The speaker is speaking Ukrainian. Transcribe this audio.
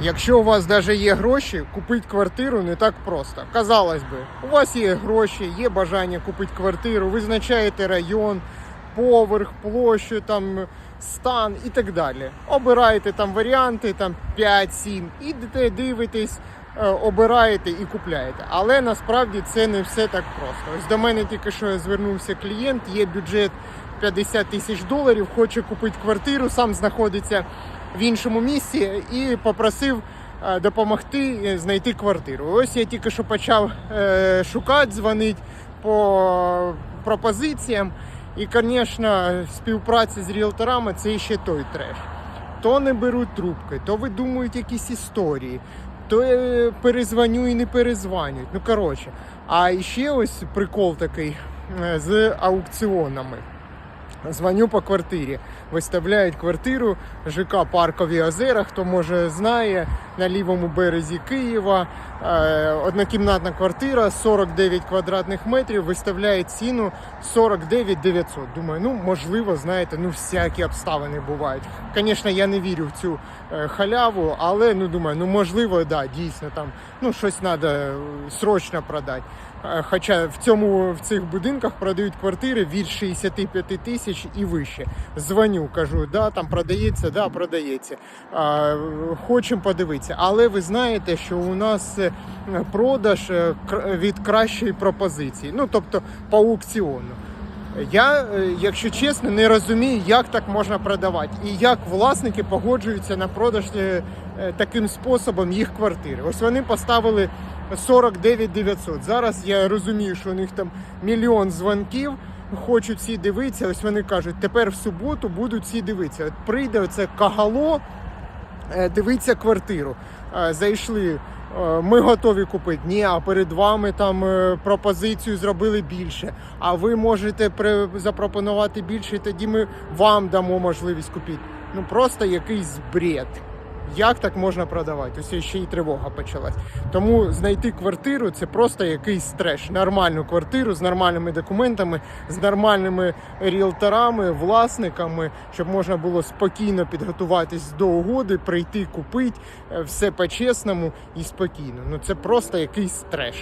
Якщо у вас навіть є гроші, купити квартиру не так просто. Казалось би, у вас є гроші, є бажання купити квартиру, визначаєте район, поверх, площу, там стан і так далі. Обираєте там варіанти, там 5-7, ідете, дивитесь, обираєте і купляєте. Але насправді це не все так просто. Ось до мене тільки що звернувся клієнт, є бюджет 50 тисяч доларів, хоче купити квартиру, сам знаходиться в іншому місці і попросив е, допомогти е, знайти квартиру. Ось я тільки що почав е, шукати, дзвонити по пропозиціям. І, звісно, співпраця з ріелторами це ще той треш. То не беруть трубки, то видумують якісь історії, то я перезвоню і не перезванюють. Ну коротше. А ще ось прикол такий е, з аукціонами. Звоню по квартирі. Виставляють квартиру ЖК Паркові озера. Хто може знає на лівому березі Києва. Е, Однокімнатна квартира 49 квадратних метрів. Виставляє ціну 49 900. Думаю, ну можливо, знаєте, ну всякі обставини бувають. Звісно, я не вірю в цю е, халяву, але ну думаю, ну можливо, да, дійсно там ну щось треба срочно продати. Е, Хоча в цьому в цих будинках продають квартири від 65 тисяч і вище. Дзвоню, кажу, да, там продається, да, продається. Хочемо подивитися. Але ви знаєте, що у нас е, продаж е, від кращої пропозиції, ну тобто по аукціону. Я, е, якщо чесно, не розумію, як так можна продавати і як власники погоджуються на продаж таким способом їх квартири. Ось вони поставили 49 900. Зараз я розумію, що у них там мільйон дзвонків. Хочуть всі дивитися. Ось вони кажуть, тепер в суботу будуть всі дивитися. От прийде оце кагало, дивиться квартиру. Е, Зайшли. е, Ми готові купити. Ні, а перед вами там е, пропозицію зробили більше. А ви можете запропонувати більше, тоді ми вам дамо можливість купити. Ну просто якийсь бред. Як так можна продавати? Ось ще й тривога почалась. Тому знайти квартиру це просто якийсь треш. Нормальну квартиру з нормальними документами, з нормальними ріелторами, власниками, щоб можна було спокійно підготуватись до угоди, прийти купити е, все по-чесному і спокійно. Ну це просто якийсь треш.